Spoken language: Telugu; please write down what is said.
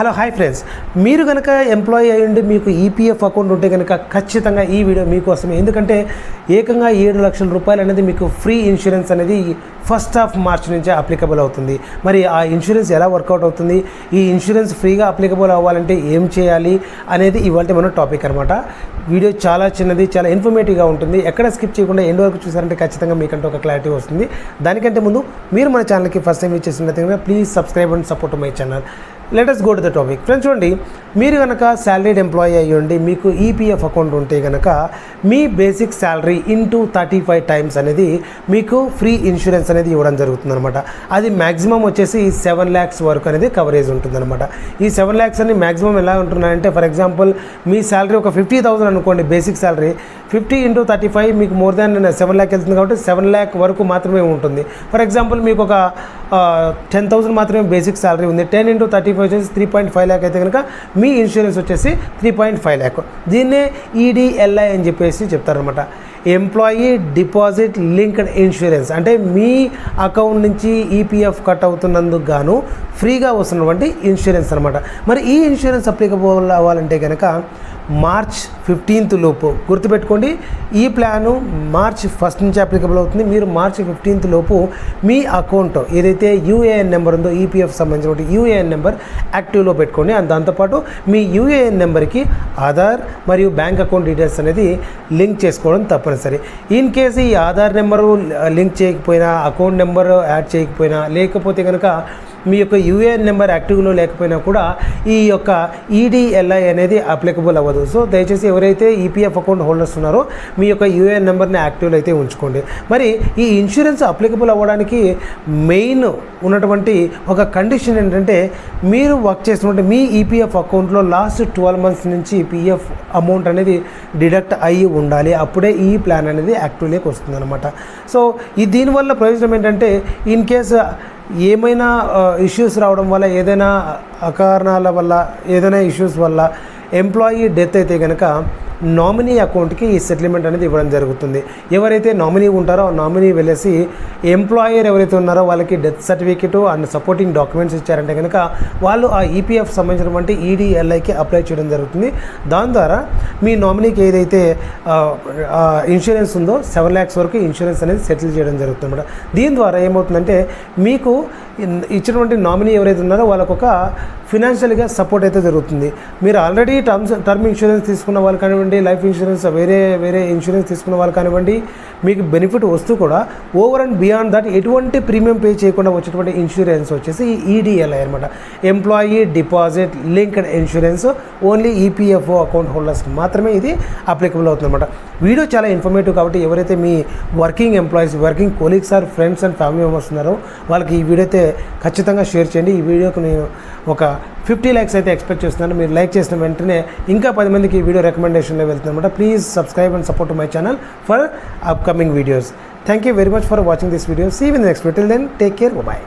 Hello hi friends. మీరు కనుక ఎంప్లాయీ అయ్యండి మీకు ఈపీఎఫ్ అకౌంట్ ఉంటే కనుక ఖచ్చితంగా ఈ వీడియో మీకోసమే. ఎందుకంటే ఏకంగా ఏడు లక్షల రూపాయలు అనేది మీకు ఫ్రీ ఇన్సూరెన్స్ అనేది ఫస్ట్ ఆఫ్ మార్చ్ నుంచే అప్లికబుల్ అవుతుంది. మరి ఆ ఇన్సూరెన్స్ ఎలా వర్కౌట్ అవుతుంది? ఈ ఇన్సూరెన్స్ ఫ్రీగా అప్లికబుల్ అవ్వాలంటే ఏం చేయాలి అనేది ఇవాళ మన టాపిక్ అనమాట వీడియో చాలా చిన్నది చాలా ఇన్ఫర్మేటివ్గా ఉంటుంది. ఎక్కడ స్కిప్ చేయకుండా ఎండ్ వరకు చూసారంటే ఖచ్చితంగా మీకంటే ఒక క్లారిటీ వస్తుంది. దానికంటే ముందు మీరు మన ఛానల్కి first time ఇచ్చేసినట్టు please subscribe and support my channel. Let's go to the topic friends చూడండి మీరు కనుక శాలరీడ్ ఎంప్లాయీ అయ్యండి మీకు ఈపీఎఫ్ అకౌంట్ ఉంటే కనుక మీ basic salary into thirty five times అనేది మీకు ఫ్రీ ఇన్సూరెన్స్ అనేది ఇవ్వడం జరుగుతుంది అనమాట అది మ్యాక్సిమం వచ్చేసి సెవెన్ ల్యాక్స్ వరకు అనేది కవరేజ్ ఉంటుందన్నమాట. ఈ సెవెన్ ల్యాక్స్ అని మ్యాక్సిమం ఎలా ఉంటున్నాయంటే ఫర్ ఎగ్జాంపుల్ మీ శాలరీ ఒక ఫిఫ్టీ థౌసండ్ అనుకోండి basic salary fifty into thirty five మీకు మోర్ దాన్ సెవెన్ ల్యాక్ వెళ్తుంది కాబట్టి సెవెన్ ల్యాక్ వరకు మాత్రమే ఉంటుంది. ఫర్ ఎగ్జాంపుల్ మీకు ఒక టెన్ థౌసండ్ మాత్రమే బేసిక్ శాలరీ ఉంది. టెన్ ఇంటూ థర్టీ ఫైవ్ వచ్చేసి త్రీ పాయింట్ ఫైవ్ ల్యాక్ అయితే కనుక మీ ఇన్సూరెన్స్ వచ్చేసి త్రీ పాయింట్ ఫైవ్ ల్యాక్. దీన్నే ఈడిఎల్ఐ అని చెప్పేసి చెప్తారనమాట ఎంప్లాయీ డిపాజిట్ లింక్డ్ ఇన్సూరెన్స్ అంటే మీ అకౌంట్ నుంచి ఈపీఎఫ్ కట్ అవుతున్నందుకు గాను ఫ్రీగా వస్తున్నటువంటి ఇన్సూరెన్స్ అనమాట మరి ఈ ఇన్సూరెన్స్ అప్లికబుల్ అవ్వాలంటే కనుక మార్చ్ ఫిఫ్టీన్త్ లోపు. గుర్తుపెట్టుకోండి ఈ ప్లాను మార్చ్ ఫస్ట్ నుంచి అప్లికబుల్ అవుతుంది. మీరు మార్చ్ ఫిఫ్టీన్త్ లోపు మీ అకౌంట్ ఏదైతే యూఏఎన్ నెంబర్ ఉందో ఈపీఎఫ్ సంబంధించిన యూఏఎన్ నెంబర్ యాక్టివ్లో పెట్టుకోండి. అండ్ దాంతోపాటు మీ యూఏఎన్ నెంబర్కి ఆధార్ మరియు బ్యాంక్ అకౌంట్ డీటెయిల్స్ అనేది లింక్ చేసుకోవడం తప్పనిసరి. ఇన్ కేసు ఈ ఆధార్ నెంబరు లింక్ చేయకపోయినా అకౌంట్ నెంబర్ యాడ్ చేయకపోయినా లేకపోతే కనుక మీ యొక్క యూఏఎన్ నెంబర్ యాక్టివ్లో లేకపోయినా కూడా ఈ యొక్క ఈడిఎల్ఐ అనేది అప్లికబుల్ అవ్వదు. సో దయచేసి ఎవరైతే ఈపీఎఫ్ అకౌంట్ హోల్డర్స్ ఉన్నారో మీ యొక్క యూఏఎన్ నెంబర్ని యాక్టివ్లో అయితే ఉంచుకోండి. మరి ఈ ఇన్సూరెన్స్ అప్లికబుల్ అవ్వడానికి మెయిన్ ఉన్నటువంటి ఒక కండిషన్ ఏంటంటే మీరు వర్క్ చేస్తున్నటువంటి మీ ఈపీఎఫ్ అకౌంట్లో లాస్ట్ ట్వెల్వ్ మంత్స్ నుంచి పిఎఫ్ అమౌంట్ అనేది డిడక్ట్ అయ్యి ఉండాలి. అప్పుడే ఈ ప్లాన్ అనేది యాక్టివ్లోకి వస్తుంది అనమాట సో ఈ దీనివల్ల ప్రయోజనం ఏంటంటే ఇన్ కేసు ఏమైనా ఇష్యూస్ రావడం వల్ల ఏదైనా అకారణాల వల్ల ఏదైనా ఇష్యూస్ వల్ల ఎంప్లాయీ డెత్ అయితే కనుక నామినీ అకౌంట్కి ఈ సెటిల్మెంట్ అనేది ఇవ్వడం జరుగుతుంది. ఎవరైతే నామినీ ఉంటారో ఆ నామినీ వెళ్ళేసి ఎంప్లాయర్ ఎవరైతే ఉన్నారో వాళ్ళకి death certificate and supporting documents ఇచ్చారంటే కనుక వాళ్ళు ఆ ఈపీఎఫ్ సంబంధించినటువంటి ఈడీఎల్ఐకి అప్లై చేయడం జరుగుతుంది. దాని ద్వారా మీ నామినీకి ఏదైతే ఇన్సూరెన్స్ ఉందో సెవెన్ ల్యాక్స్ వరకు ఇన్సూరెన్స్ అనేది సెటిల్ చేయడం జరుగుతుంది అనమాట దీని ద్వారా ఏమవుతుందంటే మీకు ఇచ్చినటువంటి నామినీ ఎవరైతే ఉన్నారో వాళ్ళకు ఒక ఫినాన్షియల్గా సపోర్ట్ అయితే జరుగుతుంది. మీరు ఆల్రెడీ టర్మ్స్ టర్మ్ ఇన్సూరెన్స్ తీసుకున్న వాళ్ళు కానివ్వండి లైఫ్ ఇన్సూరెన్స్ వేరే వేరే ఇన్సూరెన్స్ తీసుకున్న వాళ్ళు కానివ్వండి మీకు బెనిఫిట్ వస్తూ కూడా ఓవర్ అండ్ బియాండ్ దట్ ఎటువంటి ప్రీమియం పే చేయకుండా వచ్చేటువంటి ఇన్సూరెన్స్ వచ్చేసి ఈడిఎల్ఐ అనమాట employee deposit linked insurance only EPFO account holders మాత్రమే ఇది అప్లికబుల్ అవుతుందన్నమాట వీడియో చాలా ఇన్ఫర్మేటివ్ కాబట్టి ఎవరైతే మీ working employees working colleagues or friends and family members ఉన్నారో వాళ్ళకి ఈ వీడియో అయితే ఖచ్చితంగా షేర్ చేయండి. ఈ వీడియోకి నేను ఒక ఫిఫ్టీ ల్యాక్స్ అయితే ఎక్స్పెక్ట్ చేస్తున్నాను. మీరు లైక్ చేసిన వెంటనే ఇంకా పది మందికి ఈ వీడియో రికమెండేషన్లో వెళ్తుంది అనమాట please subscribe and support my channel for upcoming videos. Thank you very much for watching this video see win next till then take care bye